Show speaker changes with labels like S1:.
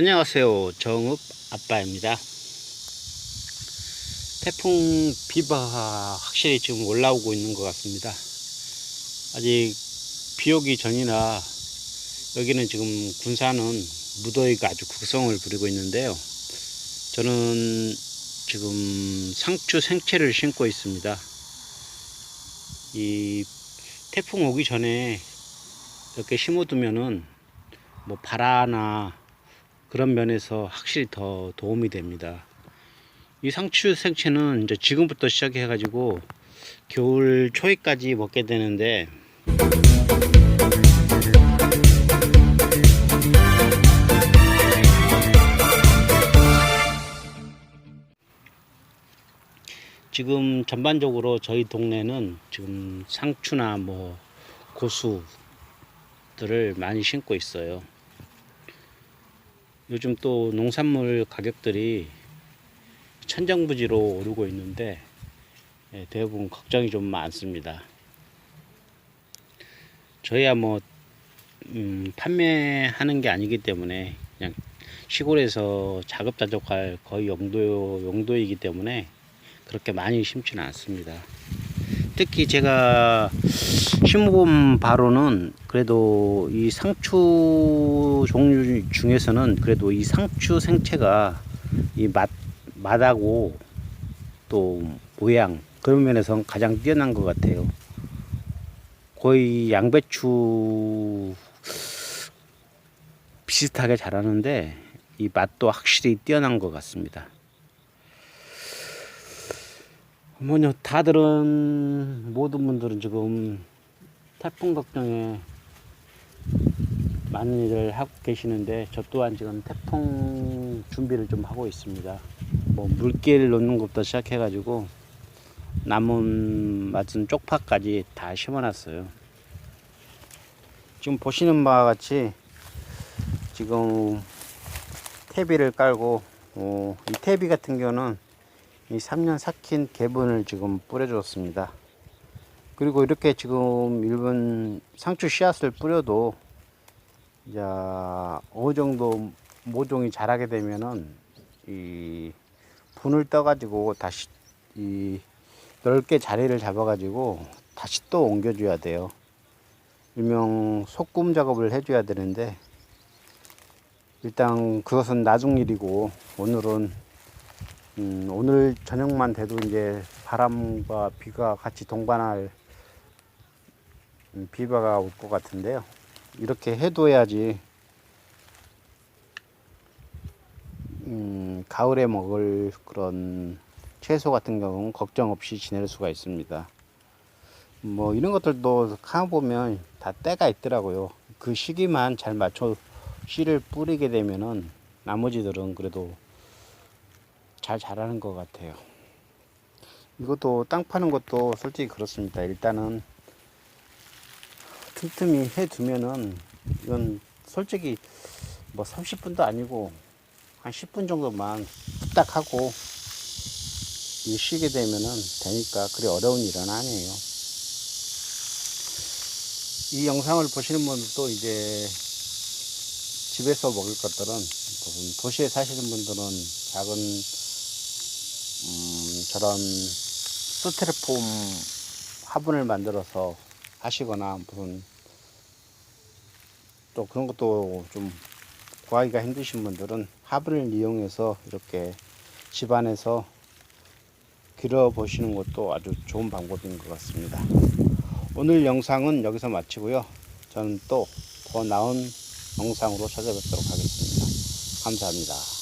S1: 안녕하세요. 정읍 아빠입니다. 태풍 비바가 확실히 지금 올라오고 있는 것 같습니다. 아직 비 오기 전이라 여기는 지금 군산은 무더위가 아주 극성을 부리고 있는데요. 저는 지금 상추 생채를 심고 있습니다. 이 태풍 오기 전에 이렇게 심어두면은 뭐 바라나 그런 면에서 확실히 더 도움이 됩니다. 이 상추 생채는 이제 지금부터 시작해 가지고 겨울 초에까지 먹게 되는데 지금 전반적으로 저희 동네는 지금 상추나 뭐 고수들을 많이 심고 있어요. 요즘 또 농산물 가격들이 천정부지로 오르고 있는데 예, 대부분 걱정이 좀 많습니다. 저희야 뭐 음, 판매하는 게 아니기 때문에 그냥 시골에서 자급자족할 거의 용도 용도이기 때문에 그렇게 많이 심지는 않습니다. 특히 제가 심어본 바로는 그래도 이 상추 종류 중에서는 그래도 이 상추 생채가 이 맛, 맛하고 또 모양 그런 면에서 가장 뛰어난 것 같아요. 거의 양배추 비슷하게 자라는데 이 맛도 확실히 뛰어난 것 같습니다. 뭐냐 다들은 모든 분들은 지금 태풍 걱정에 많은 일을 하고 계시는데 저 또한 지금 태풍 준비를 좀 하고 있습니다. 뭐 물길 놓는 것부터 시작해 가지고 남은 맞은 쪽파까지 다 심어놨어요. 지금 보시는 바와 같이 지금 퇴비를 깔고 어, 이 퇴비 같은 경우는 이 3년 삭힌 개분을 지금 뿌려줬습니다. 그리고 이렇게 지금 일본 상추 씨앗을 뿌려도 이제 어느 정도 모종이 자라게 되면은 이 분을 떠가지고 다시 이 넓게 자리를 잡아가지고 다시 또 옮겨줘야 돼요. 일명 소금 작업을 해줘야 되는데 일단 그것은 나중 일이고 오늘은 음, 오늘 저녁만 돼도 이제 바람과 비가 같이 동반할 음, 비바가 올 것 같은데요. 이렇게 해둬야지 음, 가을에 먹을 그런 채소 같은 경우는 걱정 없이 지낼 수가 있습니다. 뭐 이런 것들도 가보면 다 때가 있더라고요. 그 시기만 잘 맞춰 씨를 뿌리게 되면은 나머지들은 그래도 잘 자라는 것 같아요. 이것도 땅 파는 것도 솔직히 그렇습니다. 일단은 틈틈이 해두면은 이건 솔직히 뭐 30분도 아니고 한 10분 정도만 딱 하고 이 쉬게 되면은 되니까 그리 어려운 일은 아니에요. 이 영상을 보시는 분들도 이제 집에서 먹을 것들은 도시에 사시는 분들은 작은 음, 저런 스테레폼 화분을 만들어서 하시거나 무슨 또 그런 것도 좀 구하기가 힘드신 분들은 화분을 이용해서 이렇게 집안에서 길어 보시는 것도 아주 좋은 방법인 것 같습니다. 오늘 영상은 여기서 마치고요. 저는 또 더 나은 영상으로 찾아뵙도록 하겠습니다. 감사합니다.